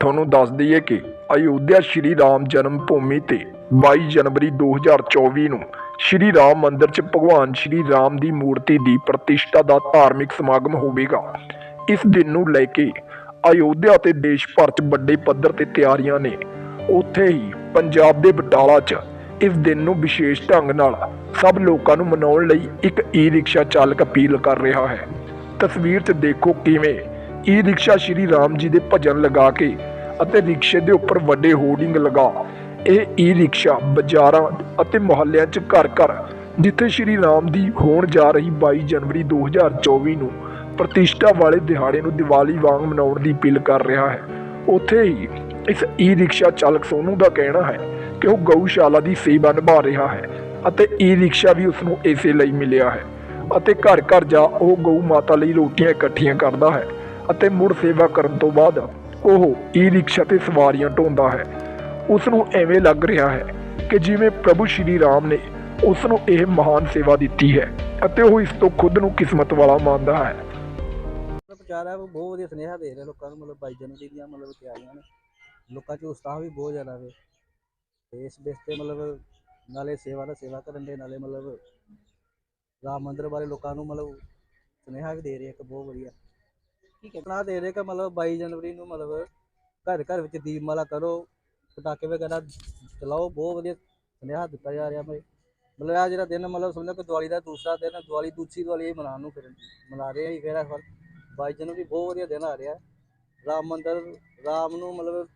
ਤੁਹਾਨੂੰ ਦੱਸ ਦਈਏ ਕਿ ਅਯੁੱਧਿਆ ਸ਼੍ਰੀ ਰਾਮ ਜਨਮ ਭੂਮੀ ਤੇ 22 ਜਨਵਰੀ 2024 ਨੂੰ ਸ਼੍ਰੀ ਰਾਮ ਮੰਦਿਰ 'ਚ ਭਗਵਾਨ ਸ਼੍ਰੀ ਰਾਮ ਦੀ ਮੂਰਤੀ ਦੀ ਪ੍ਰਤਿਸ਼ਠਾ ਦਾ ਧਾਰਮਿਕ ਸਮਾਗਮ ਹੋਵੇਗਾ। ਇਸ ਦਿਨ ਨੂੰ ਲੈ ਕੇ ਅਯੋਧਿਆ ਤੇ ਦੇਸ਼ ਭਰ 'ਚ ਵੱਡੇ ਪੱਧਰ ਤੇ ਤਿਆਰੀਆਂ ਨੇ। ਉੱਥੇ ਹੀ ਪੰਜਾਬ ਦੇ ਬਟਾਲਾ 'ਚ ਇਸ ਦਿਨ ਨੂੰ ਵਿਸ਼ੇਸ਼ ਢੰਗ ਨਾਲ ਸਭ ਲੋਕਾਂ ਨੂੰ ਮਨਾਉਣ ਲਈ ਇੱਕ ਈ-ਰਿਕਸ਼ਾ ਚਾਲਕ ਅਪੀਲ ਕਰ ਰਿਹਾ ਹੈ। ਤਸਵੀਰ 'ਚ ਦੇਖੋ ਕਿਵੇਂ ਈ-ਰਿਕਸ਼ਾ ਸ਼੍ਰੀ ਰਾਮ ਜੀ ਦੇ ਭਜਨ ਲਗਾ ਕੇ ਅਤੇ ਰਿਕਸ਼ੇ ਦੇ ਉੱਪਰ ਵੱਡੇ ਹੋਰਡਿੰਗ ਲਗਾ। ਇਹ ਈ-ਰਿਕਸ਼ਾ ਬਾਜ਼ਾਰਾਂ ਅਤੇ ਮੁਹੱਲਿਆਂ 'ਚ ਘਰ ਘਰ, ਜਿੱਥੇ ਸ਼੍ਰੀ ਰਾਮ ਦੀ ਹੋਣ ਜਾ ਰਹੀ 22 ਜਨਵਰੀ 2024 ਨੂੰ ਪ੍ਰਤਿਸ਼ਠਾ ਵਾਲੇ ਦਿਹਾੜੇ ਨੂੰ ਦੀਵਾਲੀ ਵਾਂਗ ਮਨਾਉਣ ਦੀ ਅਪੀਲ ਕਰ ਰਿਹਾ ਹੈ। ਉੱਥੇ ਹੀ ਇਸ ਈ-ਰਿਕਸ਼ਾ ਚਾਲਕ ਸੋਨੂ ਦਾ ਕਹਿਣਾ ਹੈ ਕਿ ਉਹ ਗਊਸ਼ਾਲਾ ਦੀ ਸੇਵਾ ਨਿਭਾ ਰਿਹਾ ਹੈ ਅਤੇ ਈ-ਰਿਕਸ਼ਾ ਵੀ ਉਸ ਨੂੰ ਇਸੇ ਲਈ ਮਿਲਿਆ ਹੈ ਅਤੇ ਘਰ ਘਰ ਜਾ ਉਹ ਗਊ ਮਾਤਾ ਲਈ ਰੋਟੀਆਂ ਇਕੱਠੀਆਂ ਕਰਦਾ ਹੈ ਅਤੇ ਮੁੜ ਸੇਵਾ ਕਰਨ ਤੋਂ ਬਾਅਦ ਉਹ ਈ-ਰਿਕਸ਼ਾ ਤੇ ਸਵਾਰੀਆਂ ਢੋਂਦਾ ਹੈ। ਉਸ ਨੂੰ ਐਵੇਂ ਲੱਗ ਰਿਹਾ ਹੈ ਕਿ ਜਿਵੇਂ ਪ੍ਰਭੂ ਸ਼੍ਰੀ ਰਾਮ ਨੇ ਉਸ ਨੂੰ ਇਹ ਮਹਾਨ ਸੇਵਾ ਦਿੱਤੀ ਹੈ ਅਤੇ ਉਹ ਇਸ ਤੋਂ ਖੁਦ ਨੂੰ ਕਿਸਮਤ ਵਾਲਾ ਮੰਨਦਾ ਹੈ। ਪ੍ਰਚਾਰ ਹੈ ਉਹ ਬਹੁਤ ਵਧੀਆ ਸੁਨੇਹਾ ਦੇ ਰਿਹਾ ਲੋਕਾਂ ਨੂੰ, ਮਤਲਬ ਬਾਈ ਜਨਵਰੀ ਦੀਆਂ ਮਤਲਬ ਤਿਆਰੀਆਂ ਨੇ। ਲੋਕਾਂ 'ਚ ਉਤਸ਼ਾਹ ਵੀ ਬਹੁਤ ਜ਼ਿਆਦਾ ਵੇ। ਤੇ ਇਸ ਬੇਸ ਤੇ ਮਤਲਬ ਨਾਲੇ ਸੇਵਾ ਦਾ ਸੇਵਾ ਕਰਨ ਦੇ ਨਾਲੇ ਮਤਲਬ ਰਾਮ ਮੰਦਿਰ ਬਾਰੇ ਲੋਕਾਂ ਨੂੰ ਮਤਲਬ ਸੁਨੇਹਾ ਵੀ ਦੇ ਰਿਹਾ ਇੱਕ ਬਹੁਤ ਵਧੀਆ। ਠੀਕ ਹੈ। ਸੁਨੇਹਾ ਦੇ ਰਹੇ ਕਿ ਮਤਲਬ 22 ਜਨਵਰੀ ਨੂੰ ਮਤਲਬ ਘਰ ਘਰ ਵਿੱਚ ਦੀਪਮਾਲਾ ਕਰੋ, ਪਟਾਕੇ ਵਗੈਰਾ ਚਲਾਓ, ਬਹੁਤ ਵਧੀਆ ਸੁਨੇਹਾ ਦਿੱਤਾ ਜਾ ਰਿਹਾ ਭਾਈ ਮਤਲਬ ਆ ਜਿਹੜਾ ਦਿਨ ਮਤਲਬ ਸਮਝੋ ਕਿ ਦੀਵਾਲੀ ਦਾ ਦੂਸਰਾ ਦਿਨ ਦੀਵਾਲੀ ਦੂਸਰੀ ਦੀਵਾਲੀ ਇਹ ਮਨਾਉਣ ਨੂੰ ਫਿਰ ਮਨਾ ਰਹੇ ਆ ਜੀ ਫਿਰ ਇਸ ਵਾਰ। 22 ਜਨਵਰੀ ਬਹੁਤ ਵਧੀਆ ਦਿਨ ਆ ਰਿਹਾ। ਰਾਮ ਮੰਦਰ, ਰਾਮ ਨੂੰ ਮਤਲਬ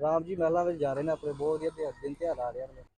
ਰਾਮ ਜੀ ਮਹਿਲਾ ਵਿੱਚ ਜਾ ਰਹੇ ਨੇ ਆਪਣੇ, ਬਹੁਤ ਵਧੀਆ ਤਿਉਹਾਰ- ਦਿਨ ਤਿਉਹਾਰ ਆ ਰਿਹਾ ਮਤਲਬ।